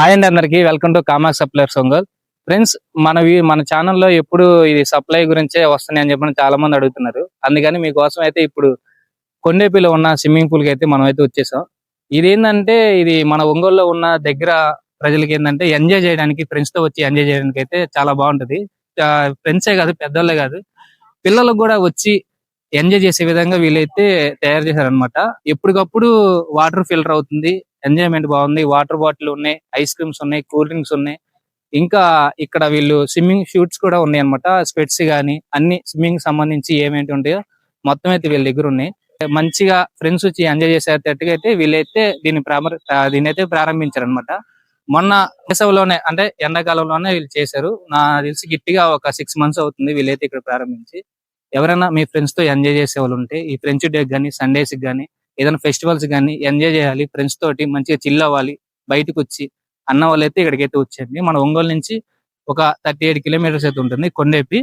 Hi అండి అందరికి. Welcome to కామాక్ సప్లైర్స్ ఒంగోల్. ఫ్రెండ్స్ మన మన ఛానల్లో ఎప్పుడు ఇది సప్లై గురించే వస్తున్నాయి అని చెప్పి చాలా మంది అడుగుతున్నారు. అందుకని మీకోసం అయితే ఇప్పుడు కొండేపిలో ఉన్న స్విమ్మింగ్ పూల్కి అయితే మనం అయితే వచ్చేసాం. ఇది ఏంటంటే ఇది మన ఒంగోలులో ఉన్న దగ్గర ప్రజలకి ఏంటంటే ఎంజాయ్ చేయడానికి ఫ్రెండ్స్తో వచ్చి ఎంజాయ్ చేయడానికి అయితే చాలా బాగుంటది. ఫ్రెండ్సే కాదు పెద్దోళ్ళే కాదు. పిల్లలకు కూడా వచ్చి ఎంజాయ్ చేసే విధంగా వీళ్ళైతే తయారు చేశారనమాట ఎప్పటికప్పుడు వాటర్ ఫిల్టర్ అవుతుంది. ఎంజాయ్మెంట్ బాగుంది. వాటర్ బాటిల్ ఉన్నాయి ఐస్ క్రీమ్స్ ఉన్నాయి కూల్ డ్రింక్స్ ఉన్నాయి. ఇంకా ఇక్కడ వీళ్ళు స్విమ్మింగ్ షూట్స్ కూడా ఉన్నాయి అనమాట స్పెట్స్ కానీ అన్ని స్విమ్మింగ్ సంబంధించి ఏమేంటి ఉంటాయో మొత్తం అయితే వీళ్ళ దగ్గర ఉన్నాయి. మంచిగా ఫ్రెండ్స్ వచ్చి ఎంజాయ్ చేసేటట్టుగా అయితే వీళ్ళైతే దీన్ని ప్రారంభ దీన్ని అయితే ప్రారంభించారు అనమాట మొన్న వేసవిలోనే అంటే ఎండాకాలంలోనే వీళ్ళు చేశారు. నా తెలిసి గిట్టిగా ఒక సిక్స్ మంత్స్ అవుతుంది వీళ్ళైతే ఇక్కడ ప్రారంభించి. ఎవరైనా మీ ఫ్రెండ్స్తో ఎంజాయ్ చేసే వాళ్ళు ఉంటే ఈ ఫ్రెండ్స్ డే కానీ సండేస్ కానీ ఏదైనా ఫెస్టివల్స్ కానీ ఎంజాయ్ చేయాలి ఫ్రెండ్స్ తోటి మంచిగా చిల్ అవ్వాలి బయటకు వచ్చి అన్న వాళ్ళైతే ఇక్కడికైతే వచ్చేయండి. మన ఒంగోలు నుంచి ఒక థర్టీ ఎయిట్ కిలోమీటర్స్ అయితే ఉంటుంది. కొండేపి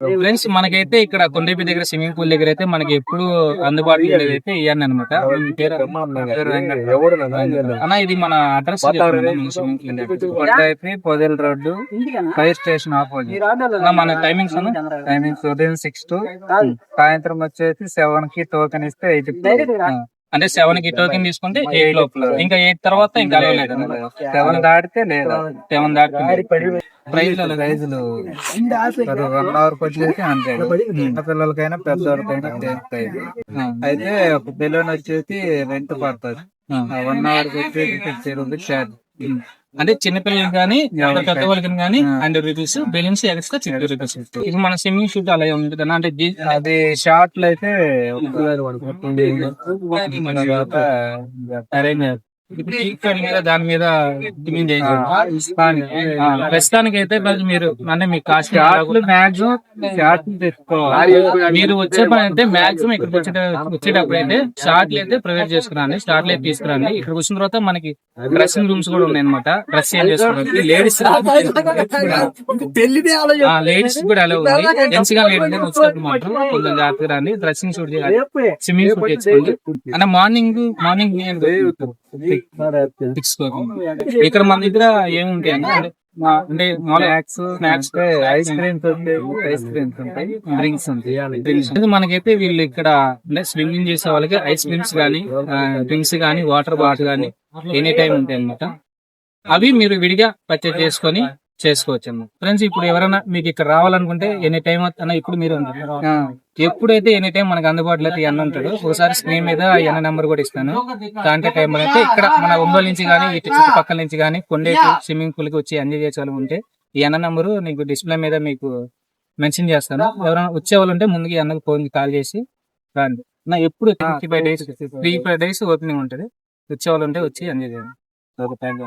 ఫ్రెండ్స్ మనకైతే ఇక్కడ కొండేపి దగ్గర స్విమ్మింగ్ పూల్ దగ్గర అయితే మనకి ఎప్పుడు అందుబాటులో అయితే ఇవన్నీ అనమాట అన్న ఇది మన అడ్రస్ కొండైపి పొదల రోడ్డు ఫైర్ స్టేషన్ ఆపోజిట్. మన టైమింగ్స్ అన్న? టైమింగ్స్ ఉదయం సిక్స్ టు సాయంత్రం వచ్చేసి సెవెన్కి టోకెన్ ఇస్తే ఎయిట్ అంటే సెవెన్కి టోకెన్ తీసుకుంటే ఎయిట్ లోపల ఇంకా ఎయిట్ తర్వాత ఇంకా లేదు. సెవెన్ దాటితే లేదా? సెవెన్ దాటి ప్రైజ్ ప్రైజులు వన్ అవర్ వచ్చేసి అంతే చిన్న పిల్లలకైనా పెద్దవాళ్ళకైనా ప్రైజ్ అయితే ఒక బెలూన్ వచ్చేసి రెంట్ పడుతుంది. వన్ అవర్ వచ్చేసి ఫిఫ్టీ రూపీస్ ఛార్జ్ అంటే చిన్నపిల్లలకి కానీ పెద్ద వాళ్ళకి కానీ. Hundred rupees balloons extra sixty rupees ఇది మన స్విమ్మింగ్ షూట్ అలా ఉంటుంది అంటే అది షార్ట్లో అయితే మీద దాని మీద ప్రస్తుతానికి అయితే మరి మీరు అంటే మీ కాస్ట్ మీరు వచ్చే పని అంటే మాక్సిమం ఇక్కడికి వచ్చే వచ్చేటప్పుడు అయితే షార్ట్లు అయితే ప్రొవైడ్ చేసుకురండి షార్ట్లు అయితే తీసుకురండి. ఇక్కడికి వచ్చిన తర్వాత మనకి డ్రెస్సింగ్ రూమ్స్ కూడా ఉన్నాయి అనమాట డ్రెస్ చేంజ్ చేసుకోవడానికి. లేడీస్ లేడీస్ కూడా అలా ఉంది. జెంట్స్గా లేడీ వచ్చేటప్పుడు మాత్రం కొంచెం జాగ్రత్తగా రండి. డ్రెస్సింగ్ షూట్ చేయాలి. స్విమ్మింగ్ షూట్ చేసుకోండి అంటే మార్నింగ్ మార్నింగ్ ఇక్కడ మన దగ్గర ఏముంటాయి అంటే అంటే స్నాక్స్ స్నాక్స్ ఐస్ క్రీమ్స్ ఉంటాయి ఐస్ క్రీమ్స్ ఉంటాయి డ్రింక్స్ ఉంటాయి డ్రింక్స్ మనకైతే వీళ్ళు ఇక్కడ అంటే స్విమ్మింగ్ చేసే వాళ్ళకి ఐస్ క్రీమ్స్ గానీ డ్రింక్స్ గానీ వాటర్ బాటిల్ గానీ ఎనీ టైం ఉంటాయి అన్నమాట అవి మీరు విడిగా పర్చేజ్ చేసుకొని చేసుకోవచ్చు అన్నమాట ఫ్రెండ్స్ ఇప్పుడు ఎవరైనా మీకు ఇక్కడ రావాలనుకుంటే ఎనీ టైం అన్న ఇప్పుడు మీరు. ఎప్పుడైతే ఎనీ టైం మనకు అందుబాటులో అయితే ఎన్న ఉంటాడు ఒకసారి స్క్రీన్ మీద ఎన్న నెంబర్ కూడా ఇస్తాను. దాంట్లో టైం అయితే ఇక్కడ మన ఒంగోలు నుంచి కానీ ఇటు చుట్టుపక్కల నుంచి కానీ కొండేటి స్విమ్మింగ్ పూల్కి వచ్చి ఎంజాయ్ చేసే ఉంటే ఈ ఎన్న నెంబరు నీకు డిస్ప్లే మీద మీకు మెన్షన్ చేస్తాను. ఎవరైనా వచ్చే వాళ్ళు ఉంటే ముందుగా అన్నకు ఫోన్ కాల్ చేసి రండి. నా ఎప్పుడు five days three five days opening ఉంటుంది. వచ్చే వాళ్ళు ఉంటే వచ్చి ఎంజాయ్ చేయండి. Okay thank you